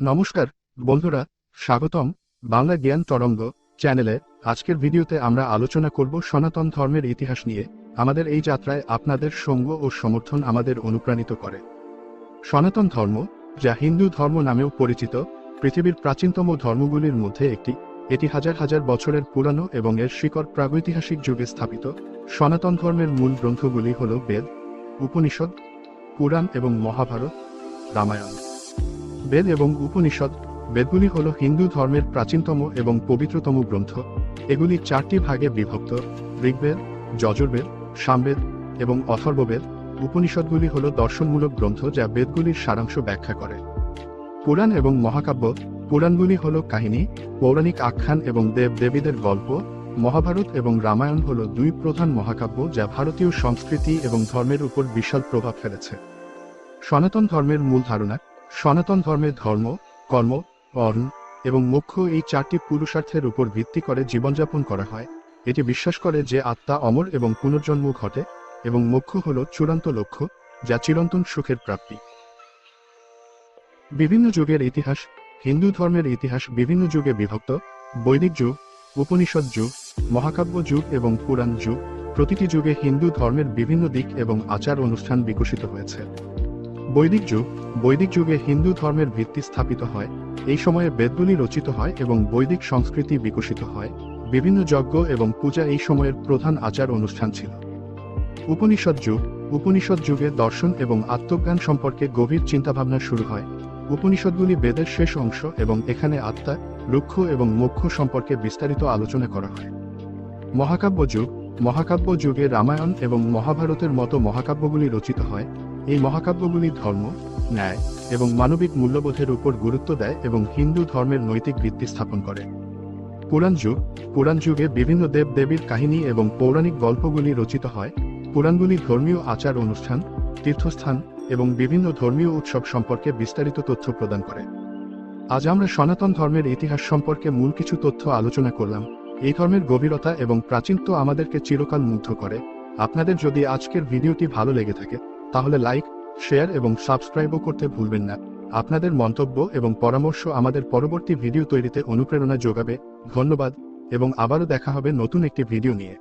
নমস্কার, বন্ধুরা, স্বাগতম বাংলা জ্ঞান তরঙ্গ চ্যানেলে। আজকের ভিডিওতে আমরা আলোচনা করব সনাতন ধর্মের ইতিহাস নিয়ে। আমাদের এই যাত্রায় আপনাদের সঙ্গ ও সমর্থন আমাদের অনুপ্রাণিত করে। সনাতন ধর্ম, যা হিন্দু ধর্ম নামেও পরিচিত, পৃথিবীর প্রাচীনতম ধর্মগুলির মধ্যে একটি, এটি হাজার হাজার বছরের পুরানো এবং এর শিকড় প্রাগৈতিহাসিক যুগে স্থাপিত। সনাতন ধর্মের মূল গ্রন্থগুলি হল বেদ, উপনিষদ, পুরাণ এবং মহাভারত, রামায়ণ। বেদ এবং উপনিষদ, বেদগুলি হল হিন্দু ধর্মের প্রাচীনতম এবং পবিত্রতম গ্রন্থ। এগুলি চারটি ভাগে বিভক্ত, ঋগ্বেদ, যজুর্বেদ, সামবেদ এবং অথর্ববেদ। উপনিষদগুলি হল দর্শনমূলক গ্রন্থ যা বেদগুলির সারাংশ ব্যাখ্যা করে। পুরাণ এবং মহাকাব্য। পুরাণগুলি হল কাহিনী, পৌরাণিক আখ্যান এবং দেব দেবীদের গল্প। মহাভারত এবং রামায়ণ হল দুই প্রধান মহাকাব্য যা ভারতীয় সংস্কৃতি এবং ধর্মের উপর বিশাল প্রভাব ফেলেছে। সনাতন ধর্মের মূল ধারণা সনাতন ধর্মের ধর্ম, কর্ম, অর্ণ এবং মোক্ষ এই চারটি পুরুষার্থের উপর ভিত্তি করে জীবনযাপন করা হয়। এটি বিশ্বাস করে যে আত্মা অমর এবং পুনর্জন্ম ঘটে এবং মোক্ষ হল চূড়ান্ত লক্ষ্য, যা চিরন্তন সুখের প্রাপ্তি। বিভিন্ন যুগের ইতিহাস, হিন্দু ধর্মের ইতিহাস বিভিন্ন যুগে বিভক্ত, বৈদিক যুগ, উপনিষদ যুগ, মহাকাব্য যুগ এবং পুরাণ যুগ, প্রতিটি যুগে হিন্দু ধর্মের বিভিন্ন দিক এবং আচার অনুষ্ঠান বিকশিত হয়েছে। বৈদিক যুগ, বৈদিক যুগে হিন্দু ধর্মের ভিত্তি স্থাপিত হয়। এই সময়ে বেদগুলি রচিত হয় এবং বৈদিক সংস্কৃতি বিকশিত হয়। বিভিন্ন যজ্ঞ এবং পূজা এই সময়ের প্রধান আচার অনুষ্ঠান ছিল। উপনিষদ যুগ, উপনিষদ যুগে দর্শন এবং আত্মজ্ঞান সম্পর্কে গভীর চিন্তাভাবনা শুরু হয়। উপনিষদগুলি বেদের শেষ অংশ এবং এখানে আত্মা, রুক্ষ এবং মোক্ষ সম্পর্কে বিস্তারিত আলোচনা করা হয়। মহাকাব্য যুগ, মহাকাব্য যুগে রামায়ণ এবং মহাভারতের মতো মহাকাব্যগুলি রচিত হয়। এই মহাকাব্যগুলি ধর্ম, ন্যায় এবং মানবিক মূল্যবোধের উপর গুরুত্ব দেয় এবং হিন্দু ধর্মের নৈতিক ভিত্তি স্থাপন করে। পুরাণ যুগ, পুরাণ যুগে বিভিন্ন দেব দেবীর কাহিনী এবং পৌরাণিক গল্পগুলি রচিত হয়। পুরাণগুলি ধর্মীয় আচার অনুষ্ঠান, তীর্থস্থান এবং বিভিন্ন ধর্মীয় উৎসব সম্পর্কে বিস্তারিত তথ্য প্রদান করে। আজ আমরা সনাতন ধর্মের ইতিহাস সম্পর্কে মূল কিছু তথ্য আলোচনা করলাম। এই ধর্মের গভীরতা এবং প্রাচীনত্ব আমাদেরকে চিরকাল মুগ্ধ করে। আপনাদের যদি আজকের ভিডিওটি ভালো লেগে থাকে তাহলে লাইক, শেয়ার এবং সাবস্ক্রাইবও করতে ভুলবেন না আপনাদের মন্তব্য এবং পরামর্শ আমাদের পরবর্তী ভিডিও তৈরিতে অনুপ্রেরণা যোগাবে ধন্যবাদ এবং আবারও দেখা হবে নতুন একটি ভিডিও নিয়ে